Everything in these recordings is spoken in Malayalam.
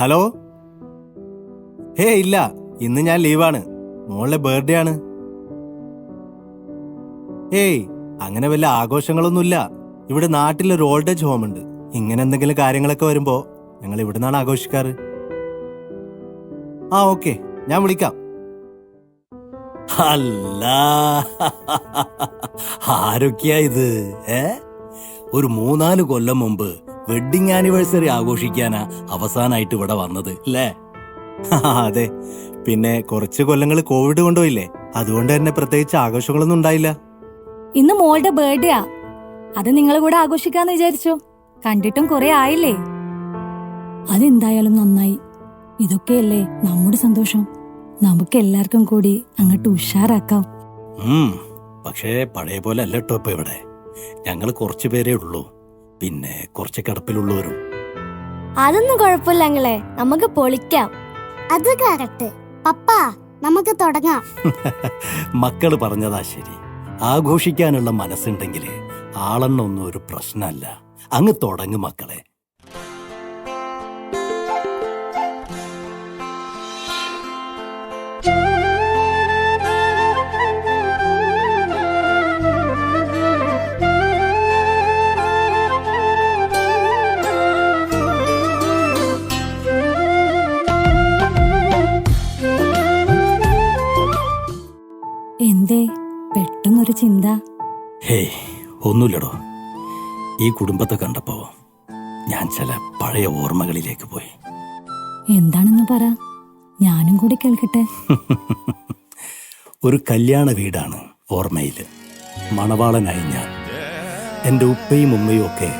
ഹലോ? ഹേ ഇല്ല. ഇന്ന് ഞാൻ ലീവാണ്. മോളുടെ ബർത്ത്ഡേ ആണ്. ഏയ് അങ്ങനെ വല്ല ആഘോഷങ്ങളൊന്നുമില്ല. ഇവിടെ നാട്ടിലൊരു ഓൾഡ് ഏജ് ഹോം ഉണ്ട്. ഇങ്ങനെ എന്തെങ്കിലും കാര്യങ്ങളൊക്കെ വരുമ്പോ ഞങ്ങൾ ഇവിടെ നിന്നാണ് ആഘോഷിക്കാറ്. ആ ഓക്കെ. ഞാൻ വിളിക്കാം. അല്ല. ആരൊക്കെയാ ഇത്? ഏ? ഒരു മൂന്നാൽ കൊല്ലം മുമ്പ് വെഡിങ് ആനിവേഴ്സറി ആഘോഷിക്കാനാ അവസാനായിട്ട് ഇവിടെ വന്നത് അല്ലേ അതെ. പിന്നെ കുറച്ച് കൊല്ലങ്ങൾ കോവിഡ് കൊണ്ടുപോയില്ലേ? അതുകൊണ്ട് തന്നെ പ്രത്യേകിച്ച് ആഘോഷങ്ങളൊന്നും ഉണ്ടായില്ല. ഇന്ന് മോളുടെ ബർത്ത്ഡേയാ അത് നിങ്ങൾ കൂടെ ആഘോഷിക്കാന്ന് വിചാരിച്ചു. കണ്ടിട്ടും കുറെ ആയില്ലേ? അതെന്തായാലും നന്നായി. ഇതൊക്കെയല്ലേ നമ്മുടെ സന്തോഷം. നമുക്ക് എല്ലാവർക്കും കൂടി അങ്ങോട്ട് ഉഷാറാക്കാം. പക്ഷേ പഴയ പോലെ അല്ലട്ടോ ഇപ്പൊ ഇവിടെ. ഞങ്ങൾ കുറച്ചു പേരേ ഉള്ളൂ. പിന്നെ കുറച്ച് കിടപ്പിലുള്ളവരും. അതൊന്നും കുഴപ്പമില്ല അങ്ങളെ നമുക്ക് പൊളിക്കാം. അത് കറക്റ്റ്. പപ്പ നമുക്ക് തുടങ്ങാം. മക്കൾ പറഞ്ഞതാ ശരി. ആഘോഷിക്കാനുള്ള മനസ്സുണ്ടെങ്കിൽ ആളെണ്ണൊന്നും ഒരു പ്രശ്നമല്ല. അങ്ങ് തുടങ്ങ് മക്കളെ. ഹേയ് ഒന്നുമില്ലടോ. ഈ കുടുംബത്തെ കണ്ടപ്പോ ഞാൻ ചില പഴയ ഓർമ്മകളിലേക്ക് പോയി. എന്താണെന്ന് പറ. ഞാനും കൂടി കേൾക്കട്ടെ. ഒരു കല്യാണ വീടാണ് ഓർമ്മയിൽ മണവാളനായി ഞാൻ. എന്റെ ഉപ്പയും ഉമ്മയും ഒക്കെ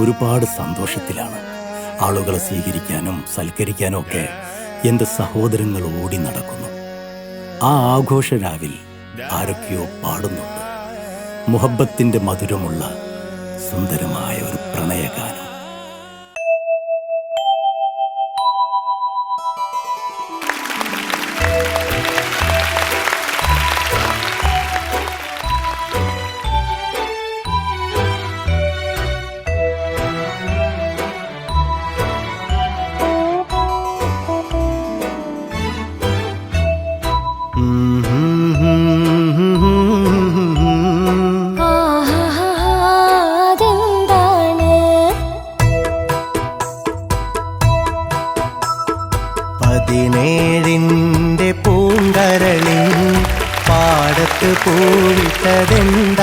ഒരുപാട് സന്തോഷത്തിലാണ്. ആളുകളെ സ്വീകരിക്കാനും സൽക്കരിക്കാനും ഒക്കെ എന്റെ സഹോദരങ്ങൾ ഓടി നടക്കുന്നു. ആ ആഘോഷരാവിൽ ആരൊക്കെയോ പാടുന്നുണ്ട്. മുഹബത്തിന്റെ മധുരമുള്ള സുന്ദരമായ ഒരു പ്രണയഗാനം. പാടത്ത്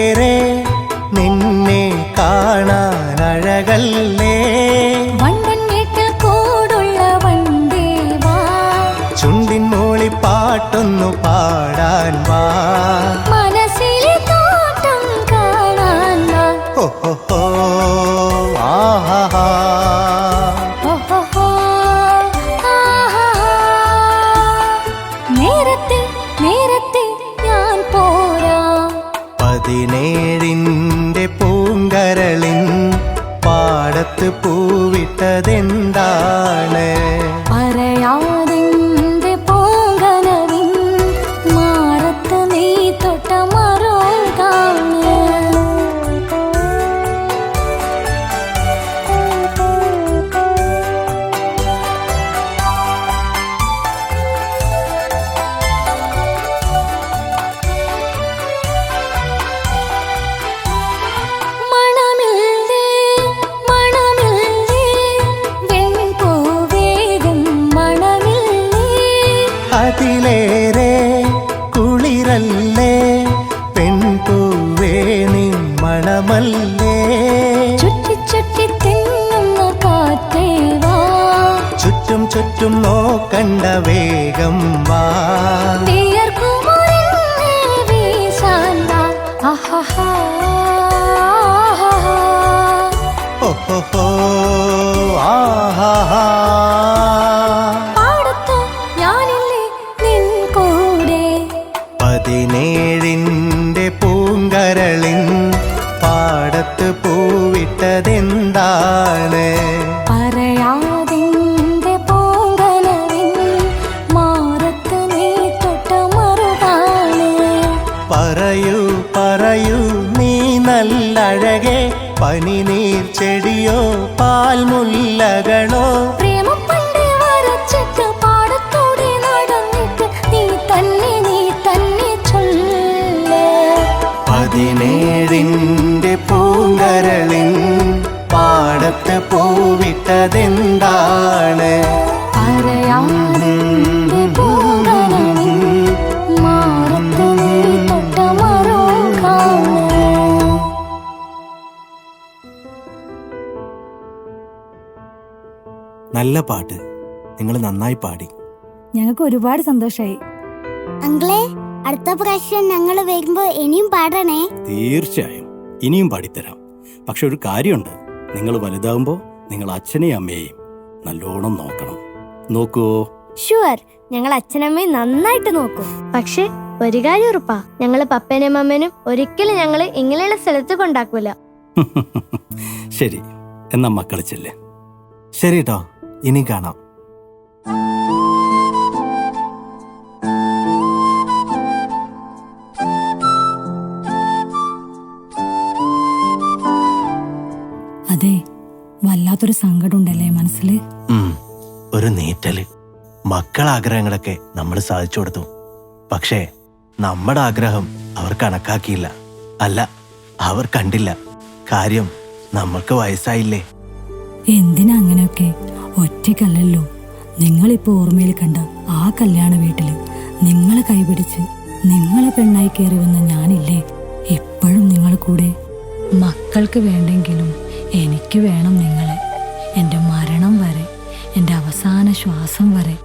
പാട്ടൊന്നു പാടാൻ വാ. കാമല്ലേ ചുറ്റി ചുറ്റി തിന്നുന്ന കാത്തേവാ ചുറ്റും ചുറ്റും നോക്കണ്ട വേഗം വാ. ഓഹോ ആഹാ പതിനേഴിന്റെ പൂങ്കരളിൻ പാടത്ത് പൂവിട്ടതെന്താണ്? പറയാതിന്റെ പൂങ്കനവിൻ മാറത്ത് നീ തൊട്ട പറയൂ പറയൂ നീ നല്ലഴകെ. പനിനീർ ചെടിയോ പാൽമുല്ലകളോ. പൂങ്കരളിൻ പാടത്ത് പൂവിട്ടതെന്താണ്? നല്ല പാട്ട്. നിങ്ങൾ നന്നായി പാടി. ഞങ്ങൾക്ക് ഒരുപാട് സന്തോഷമായി അങ്കിളെ അടുത്ത പ്രാവശ്യം ഞങ്ങൾ വരുമ്പോ ഇനിയും പാടണേ. തീർച്ചയായും. ഇനിയും പാടിത്തരാം. പക്ഷെ ഒരു കാര്യമുണ്ട്. നിങ്ങൾ വലുതാവുമ്പോൾ നിങ്ങൾ അച്ഛനെയും അമ്മയെയും നല്ലോണം നോക്കണം. നോക്കുവോ ഷുവർ ഞങ്ങൾ അച്ഛനമ്മയും നന്നായിട്ട് നോക്കും. പക്ഷെ ഒരു കാര്യം ഉറപ്പാ ഞങ്ങൾ പപ്പനും അമ്മനും ഒരിക്കലും ഞങ്ങൾ ഇങ്ങനെയുള്ള സ്ഥലത്ത് കൊണ്ടാക്കൂല. ശരി എന്നാ മക്കളിച്ചല്ലേ ചെല്ലേ. ശരി കേട്ടോ ഇനി കാണാം. വല്ലാത്തൊരു സങ്കടം ഉണ്ടല്ലേ മനസ്സിൽ ഒരു നീറ്റൽ. മക്കൾ ആഗ്രഹങ്ങളൊക്കെ നമ്മൾ സാധിച്ചു കൊടുത്തു. പക്ഷേ നമ്മുടെ ആഗ്രഹം അവർ കണക്കാക്കിയില്ല. അല്ല അവർ കണ്ടില്ല. കാര്യം നമ്മൾക്ക് വയസ്സായില്ലേ? എന്തിനാ അങ്ങനെയൊക്കെ ഒറ്റയ്ക്കല്ലല്ലോ. നിങ്ങളിപ്പോ ഓർമ്മയിൽ കണ്ട ആ കല്യാണ വീട്ടിൽ നിങ്ങളെ കൈപിടിച്ച് നിങ്ങളെ പെണ്ണായി കയറി വന്ന ഞാനില്ലേ? എപ്പോഴും നിങ്ങളെ കൂടെ. മക്കൾക്ക് വേണ്ടെങ്കിലും എനിക്ക് വേണം നിങ്ങളെ. എന്റെ മരണം വരെ എന്റെ അവസാന ശ്വാസം വരെ.